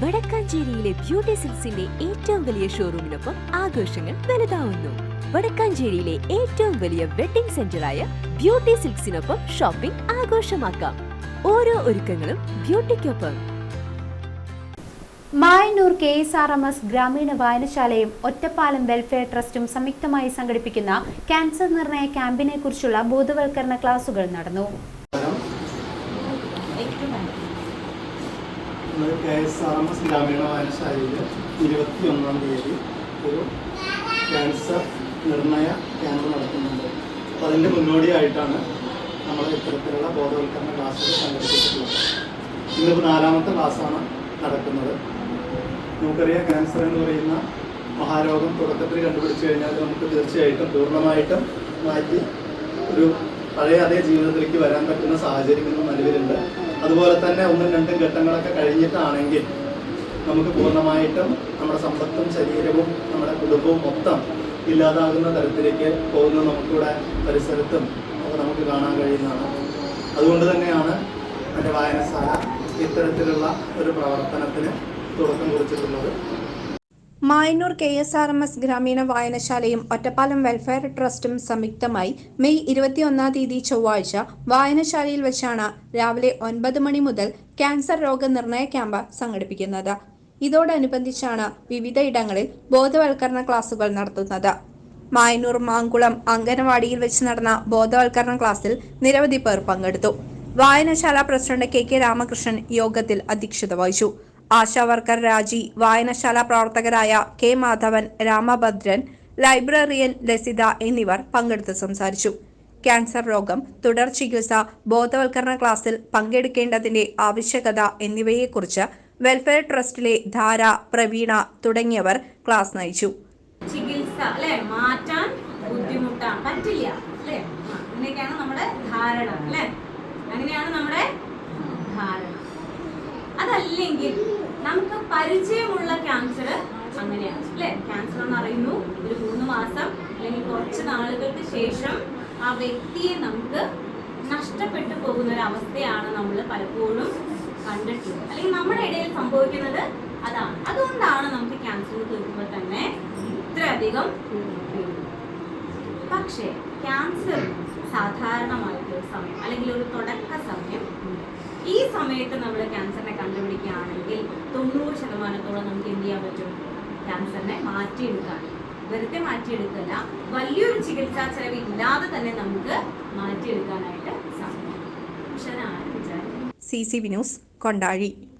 വടക്കാഞ്ചേരിയിലെ beauty സിൽസിന്റെ ഏറ്റവും വലിയ ഷോറൂമിനൊപ്പം ആഘോഷങ്ങൾ വലുതാവുന്നു. വടക്കാഞ്ചേരിയിലെ ഏറ്റവും വലിയ വെഡിംഗ് സെന്ററായ ബ്യൂട്ടി സിൽക്സിനൊപ്പം ഷോപ്പിംഗ് ആഘോഷമാക്കാം. ഓരോ ഒരുക്കങ്ങളും ബ്യൂട്ടിക്കൊപ്പം. Mayannur K S R M S ഗ്രാമീണ വായനശാലയും ഒറ്റപ്പാലം വെൽഫെയർ ട്രസ്റ്റും സംയുക്തമായി സംഘടിപ്പിക്കുന്ന ക്യാൻസർ നിർണയ ക്യാമ്പിനെ കുറിച്ചുള്ള ബോധവൽക്കരണ ക്ലാസുകൾ നടന്നു. നമ്മൾ K S R M S ഗ്രാമീണ ഇരുപത്തി ഒന്നാം തീയതി ഒരു ക്യാൻസർ നിർണയ ക്യാമ്പ് നടത്തുന്നുണ്ട്. അപ്പോൾ അതിന്റെ മുന്നോടിയായിട്ടാണ് നമ്മൾ ഇത്തരത്തിലുള്ള ബോധവൽക്കരണ ക്ലാസ്സുകൾ സംഘടിപ്പിച്ചിട്ടുള്ളത്. ഇന്നിപ്പോൾ നാലാമത്തെ ക്ലാസ്സാണ് നടക്കുന്നത്. നമുക്കറിയാം ക്യാൻസർ എന്ന് പറയുന്ന മഹാരോഗം തുടക്കത്തിൽ കണ്ടുപിടിച്ചു കഴിഞ്ഞാൽ നമുക്ക് തീർച്ചയായിട്ടും പൂർണമായിട്ടും മാറ്റി ഒരു പഴയ അതേ ജീവിതത്തിലേക്ക് വരാൻ പറ്റുന്ന സാഹചര്യം ഇന്ന് നിലവിലുണ്ട്. അതുപോലെ തന്നെ ഒന്നും രണ്ടും ഘട്ടങ്ങളൊക്കെ കഴിഞ്ഞിട്ടാണെങ്കിൽ നമുക്ക് പൂർണമായിട്ടും നമ്മുടെ സമ്പത്തും ശരീരവും നമ്മുടെ കുടുംബവും മൊത്തം ഇല്ലാതാകുന്ന തരത്തിലേക്ക് പോകുന്ന നമുക്കിവിടെ പരിസരത്തും ഒക്കെ നമുക്ക് കാണാൻ കഴിയുന്നതാണ്. അതുകൊണ്ട് തന്നെയാണ് എന്റെ വായനശാല ഇത്തരത്തിലുള്ള ഒരു പ്രവർത്തനത്തിന് തുടക്കം കുറിച്ചിട്ടുള്ളത്. Mayannur K S R M S ഗ്രാമീണ വായനശാലയും ഒറ്റപ്പാലം വെൽഫെയർ ട്രസ്റ്റും സംയുക്തമായി മെയ് ഇരുപത്തിയൊന്നാം തീയതി ചൊവ്വാഴ്ച വായനശാലയിൽ വെച്ചാണ് രാവിലെ ഒൻപത് മണി മുതൽ ക്യാൻസർ രോഗനിർണയ ക്യാമ്പ് സംഘടിപ്പിക്കുന്നത്. ഇതോടനുബന്ധിച്ചാണ് വിവിധ ഇടങ്ങളിൽ ബോധവൽക്കരണ ക്ലാസുകൾ നടത്തുന്നത്. മായന്നൂർ മാങ്കുളം അംഗനവാടിയിൽ വെച്ച് നടന്ന ബോധവൽക്കരണ ക്ലാസ്സിൽ നിരവധി പേർ പങ്കെടുത്തു. വായനശാല പ്രസിഡന്റ് കെ കെ രാമകൃഷ്ണൻ യോഗത്തിൽ അധ്യക്ഷത വഹിച്ചു. ആശാവർക്കർ രാജി. വായനശാല പ്രവർത്തകരായ കെ മാധവൻ രാമഭദ്രൻ ലൈബ്രറിയൻ ലസിത എന്നിവർ പങ്കെടുത്ത് സംസാരിച്ചു. ക്യാൻസർ രോഗം തുടർ ചികിത്സ ബോധവൽക്കരണ ക്ലാസ്സിൽ പങ്കെടുക്കേണ്ടതിന്റെ ആവശ്യകത എന്നിവയെക്കുറിച്ച് വെൽഫെയർ ട്രസ്റ്റിലെ ധാര പ്രവീണ തുടങ്ങിയവർ ക്ലാസ് നയിച്ചു. ചികിത്സ അല്ലെ? മാറ്റാൻ ബുദ്ധിമുട്ടാണ് പറ്റില്ല അല്ലെ? അങ്ങനെയൊക്കെയാണ് നമ്മുടെ ധാരണ അല്ലെ? അങ്ങനെയാണ് നമ്മുടെ ധാരണ. അതല്ലെങ്കിൽ നമുക്ക് പരിചയമുള്ള ക്യാൻസർ അങ്ങനെയാണ് അല്ലെ ക്യാൻസർ എന്ന് അറിയുന്നു ഒരു മൂന്ന് മാസം അല്ലെങ്കിൽ കുറച്ച് നാളുകൾക്ക് ശേഷം ആ വ്യക്തിയെ നമുക്ക് നഷ്ടപ്പെട്ടു പോകുന്ന ഒരു അവസ്ഥയാണ് നമ്മൾ പലപ്പോഴും കണ്ടിട്ടുള്ളത് അല്ലെങ്കിൽ നമ്മുടെ ഇടയിൽ സംഭവിക്കുന്നത് അതാണ് അതുകൊണ്ടാണ് നമുക്ക് ക്യാൻസർ തീർക്കുമ്പോൾ തന്നെ ഇത്രയധികം. പക്ഷേ ക്യാൻസർ സാധാരണമായിട്ടൊരു സമയം അല്ലെങ്കിൽ ഒരു തുടക്ക സമയം ഉണ്ട്. ഈ സമയത്ത് നമ്മൾ ക്യാൻസറിനെ കണ്ടുപിടിക്കുകയാണെങ്കിൽ തൊണ്ണൂറ് ശതമാനത്തോളം നമുക്ക് എന്ത് ചെയ്യാൻ പറ്റും? ക്യാൻസറിനെ മാറ്റിയെടുക്കാൻ. വെറുതെ മാറ്റിയെടുക്കല്ല വലിയൊരു ചികിത്സാ ചെലവ് ഇല്ലാതെ തന്നെ നമുക്ക് മാറ്റിയെടുക്കാനായിട്ട് സാധിക്കും. പക്ഷെ C C V news Kondazhi.